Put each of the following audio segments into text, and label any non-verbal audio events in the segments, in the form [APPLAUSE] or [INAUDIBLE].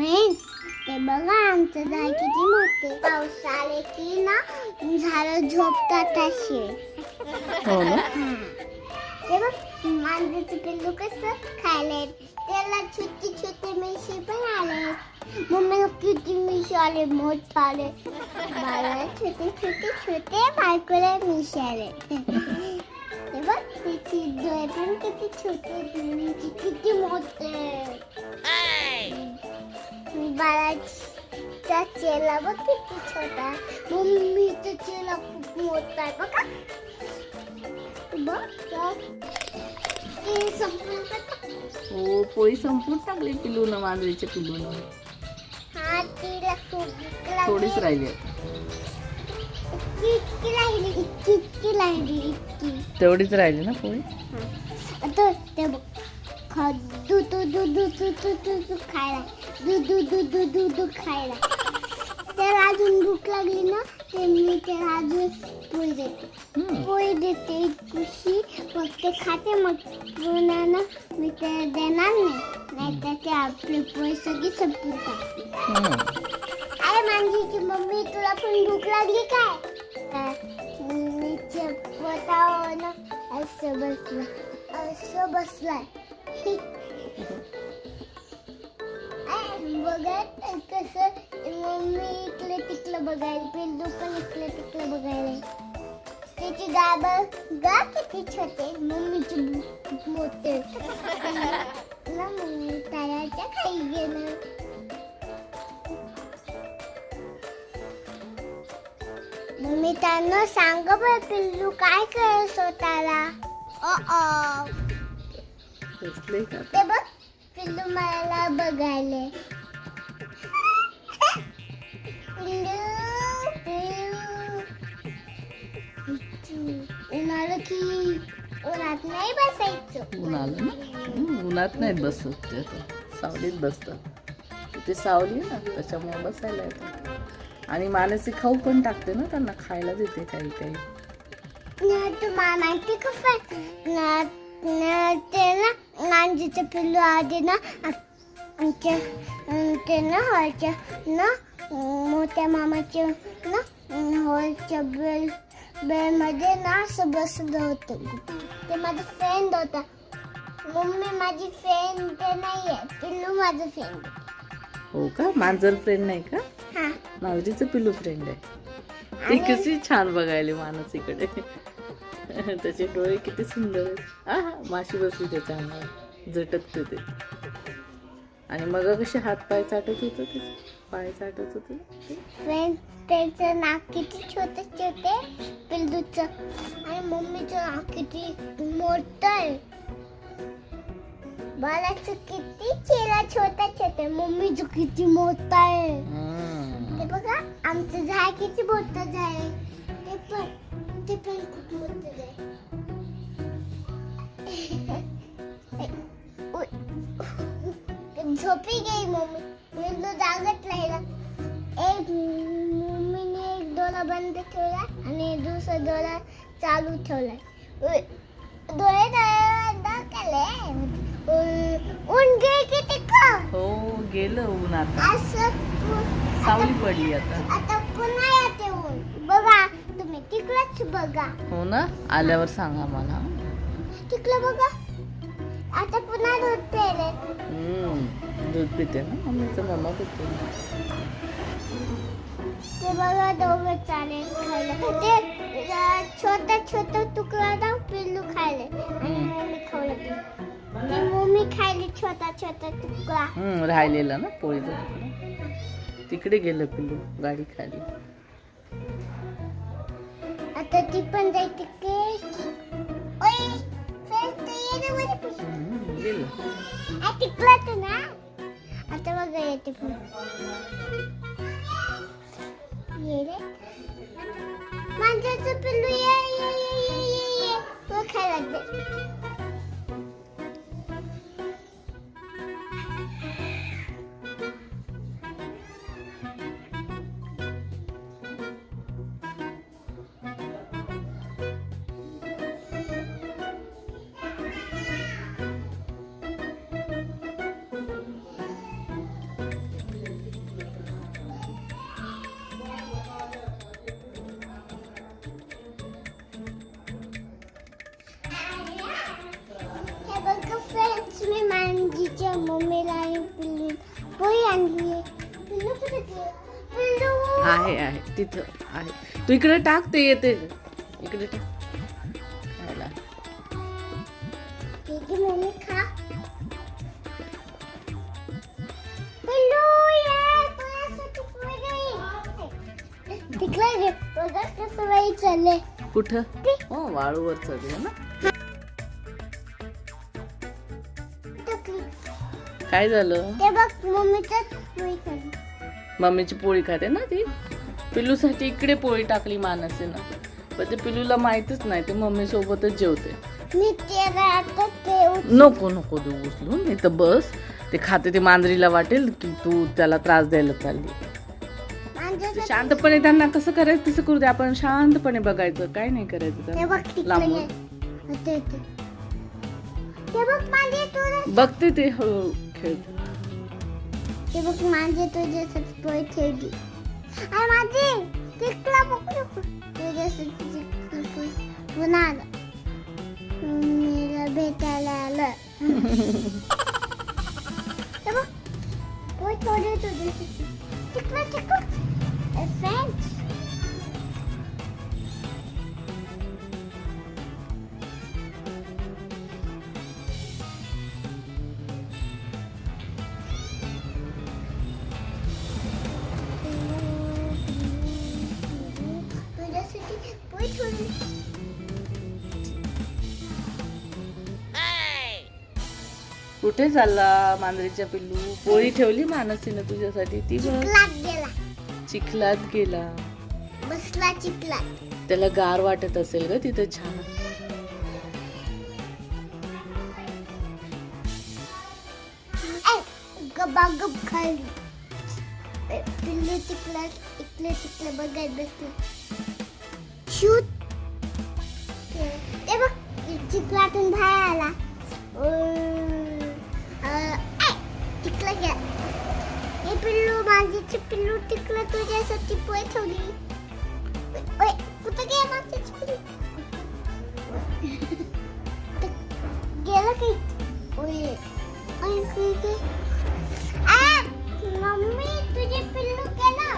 Friend ते बघा आमचं झाड किती मोठे पाऊस आले की ना झाड झोपतात असे हो ना ते बघ मांजरीचं पिल्लू कसं खायला येत. त्याला छोटे छोटे मिशी पण आले मम्मीला किती मिशी आले मोठे आले बाळाला छोटे छोटे छोटे बायकोला मिशी आले ते बघ तिची डोळे पण किती छोटे किती मोठे बाळाचा चेला बघ किती छोटा मम्मीचा चेला खूप मोठा आहे बघा. हो पोळी संपून टाकली पिलून मांजरीच्या पिलून. हा तिला थोडीच राहिली इतकी तेवढीच राहिली ना पोळी? आता बघ. खायला. दू दू दू दू दू दू खायला. त्याला अजून भूक लागली ना ते मी त्याला अजून पोळी देते. पोळी देते खुशी मग ते खाते मग पुन्हा ना मी त्याला देणार नाही. नाही तर ते आपली पोळी सगळी संपून टाकते. अरे मांजीची मम्मी तुला पण भूक लागली काय? तर मी पोटावर ना असं बसलं असं बसलाय. [LAUGHS] बघत कसं मम्मी इकडे तिकडं बघायला पिल्लू पण इकडे तिकडे बघायला त्याची गाब गा किती छोटे मम्मीची मोठे ना मम्मी ताराच्या खाली गेलं मम्मी त्यांना सांग बरं पिल्लू काय कर स्वतःला ते बघ पिल्लू मला बघायले की उन्हात नाही बसायचं? ना? उन्हात नाहीत बसत ते आता. सावलीत बसतात. तिथे सावली ना त्याच्यामुळे बसायला येतात आणि मानसी खाऊ पण टाकते ना त्यांना खायला देते काही काही. ना ना ते ना नांजीचं पिल्लू आधी ना आमच्या ते ना हॉलच्या ना मोठ्या मामाच्या ना हॉलच्या बेल बेलमध्ये ना असं बसलं होतं ते माझं फ्रेंड होता मम्मी माझी फ्रेंड ते नाही आहे पिल्लू माझं फ्रेंड हो का? मांजर फ्रेंड नाही का? हा. मांजरीचं पिलू फ्रेंड आहे. ती कशी छान बघायला मानसीकडे [LAUGHS] त्याचे डोळे किती सुंदर आहेत. आहा, माशी बसली त्याच्या अंगावर झटकते ते आणि मग कसे हात पाय चाटत होतं ते? पाय चाटत होते फ्रेंड त्याचं नाक किती छोटे छोटे? पिल्लूचं. आणि मम्मीचं नाक किती मोठं आहे. बाळाचं किती चेहरा छोटा छोटा मम्मीचं किती मोठा आहे. ते बघा आमचं झाड किती मोठं झाड आहे. ते पण. ते पण खूप मोठं आहे उय. झोपी गेली मम्मी पिल्लू जागत राहिला एक मम्मीने एक डोळा बंद ठेवला आणि दुसरा डोळा चालू ठेवला. डोळे केले. ऊन गेली किती का हो गेलं ऊन आता. असं ऊन- सावली पडली आता. आता पुन्हा येते ऊन. बघा. तिकडच बघा. हो ना? आल्यावर सांगा मला. तिकडं बघा. आता पुन्हा दूध पेले हम्म. दूध पिते ना? मम्मीचं मम्मा पिते. ते बघा दोघं चालेल खायला. ते अं, छोटा छोटा तुकडा ना पिल्लू खायले. आणि मम्मी खाऊ ते मम्मी खायली छोटा छोटा तुकडा. हम्म, राहिलेला ना पोळीचा. तिकडे गेलं पिल्लू गाडी खाली. आता ती पण जायची टिकलं ना? आता बघा येते पण ये रे. माणसाचं पिल्लू ये ये ये ये ये ये. खायला लागते आहे आहे तिथं आहे. तू इकडे टाक ते येते. इकडे टाक. खायला. कुठं? हो वाळूवर चढले ना. काय झालं? मम्मीची पोळी खाते ना ती? पिल्लूसाठी इकडे पोळी टाकली मानसे ना पण ते पिल्लूला माहितच नाही ते मम्मी सोबतच जेवते ते ते नको नको देऊ उचलून इथं बस. ते खाते ते मांजरीला वाटेल की तू त्याला त्रास द्यायला चालली. ते शांतपणे त्यांना कसं करायचं तसं करू दे आपण शांतपणे बघायचं काय नाही करायचं ते लांबून. ते ते. ते बघते ते हळूहळू खेळत. ते बघ माझे तुझ्यासाठी पोळी ठेवली अरे माझे तिकला बघ नको. तुझ्यासाठी तिकलं पोळी. पुन्हा आलं मम्मीला भेटायला आलं कुठे चालला मांजरीच्या पिल्लू? पोळी ठेवली मानसीनं तुझ्यासाठी? ती गेला. चिखलात गेला. बसला चिखलात. त्याला गार वाटत असेल ग तिथं छान. ऐ, गबागब खाल्ली ए, पिल्लू चिखलात इकडे तिकडे बघत बसलं. शूट. ते बघ चिखलातून बाहेर आला. पिल्लू माझी पिल्लू तिकडे तुझ्यासाठी पोय ठेवली ओय, कुठं गेला माझी पिल्लू गेलं काही ओय ओय, काय काय? आ, मम्मी तुझे पिल्लू गेला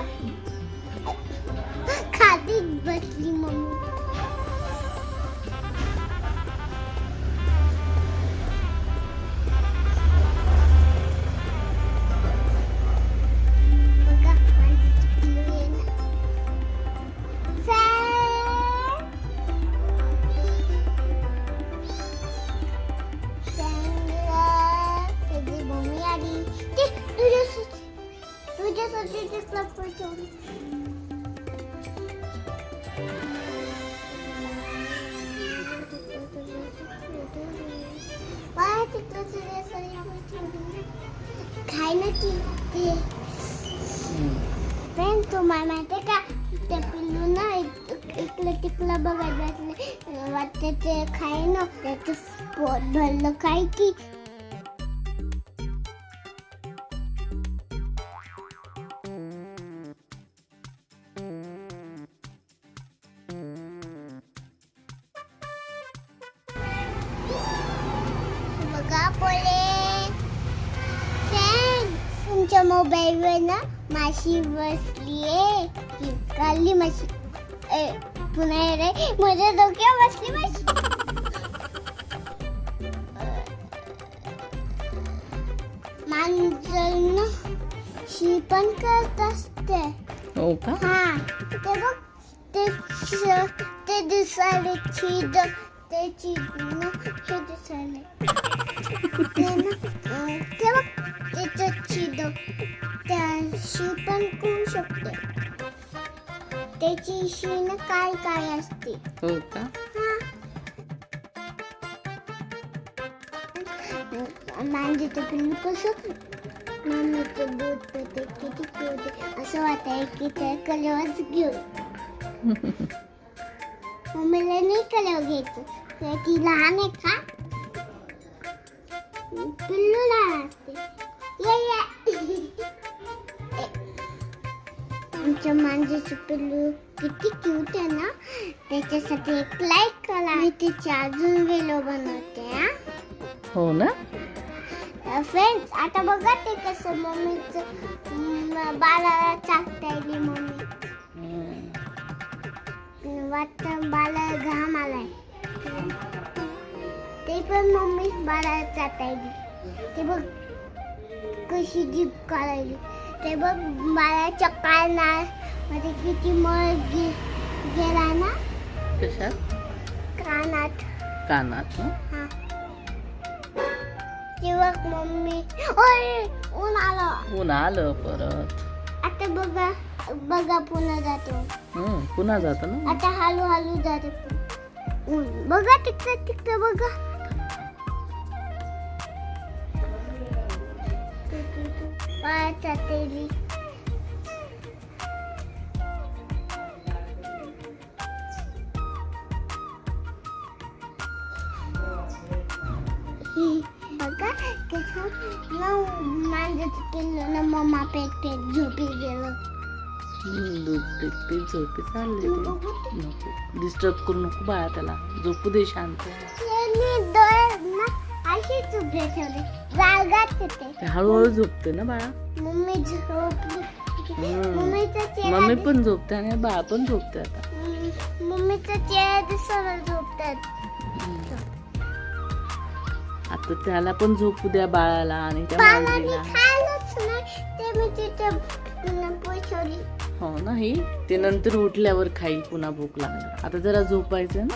फ्रेंड तुम्हाला माहिती का त्या पिल्लू ना इक- इकडं तिकडं बघत बसले वाटते ते खाय ना त्याचं पोट भरलं काय की तुमच्या मोबाईलवर ना माशी बसलीये. काली माशी. ए पुन्हा रे. माझ्या डोक्यावर बसली माशी. मांजर ना शी पण करत असते. हो का? हा ते बघ ते श- ते दिसायले छीद ते छीद ना हे दिसायले. ते ना अं, ते बघ त्याचं छीद त्याशी पण करू शकते त्याची शी ना काय काय असते हो. का मांजरीचं पिल्लू कसं? मम्मीचं दूध पिते किती पिवते असं वाटाय की ते कलरच घेऊ मम्मीला नाही कलर घ्यायचं. तर ती लहान आहे का? पिल्लू लहान. आमच्या मांजरीचं पिल्लू किती क्यूट आहे ना? त्याच्यासाठी एक लाईक करा. मी तिचे अजून व्हिडिओ बनवते हा. हो ना? फ्रेंड्स आता बघा ते कसं मम्मीचं बाळाला चाकतायली मम्मी. हम्म. वाटतं बाळाला घाम आलाय. ते पण मम्मी बाळाला चाटायली ते. बघ कशी जीभ काढायली. ते बघ बाळाच्या कानात मध्ये किती मळ गेला ना? कशात? कानात. कानात ना हा. ते बघ मम्मी ओय ऊन आलं. ऊन आलं परत. आता बघा बघा पुन्हा जातो. हम्म, पुन्हा जात ना? आता हळू हळू जाते. ऊन. बघा तिकडं तिकडं बघा. पायाचा तेली केलं ना मम्मा पेट पेट झोपी गेलं. दूध पीत झोपी चालले नको डिस्टर्ब करू नको बाळा त्याला. झोपू दे शांत. अशीच उभे ठेवले. येते हळूहळू झोपते ना बाळा? मम्मी झोपली. मम्मी पण झोपते आणि बाळ पण झोपते आता. मम्मी- मम्मीचा चेहरा दिसायला झोपतात. आता त्याला पण झोपू द्या बाळाला आणि त्या ते मी तिथे हो नाही ते नंतर उठल्यावर खाईल पुन्हा भूक लागणार. आता जरा झोपायचं ना?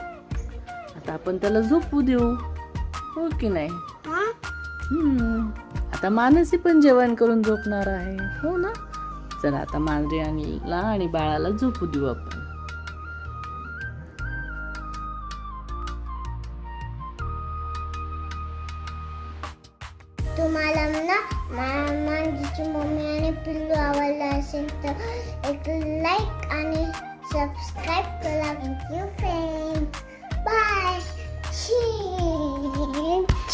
आता आपण त्याला झोपू देऊ. हो की नाही? हा. आता मानसी पण जेवण करून झोपणार आहे. हो ना? चला आता मांजरी आणला आणि बाळाला झोपू देऊ आपण. तुम्हाला ना मा- Maman dit que maman n'est plus loin, voilà, c'est un Et que like, Annie, subscribe, que la vidéo fait. Bye! Cheers!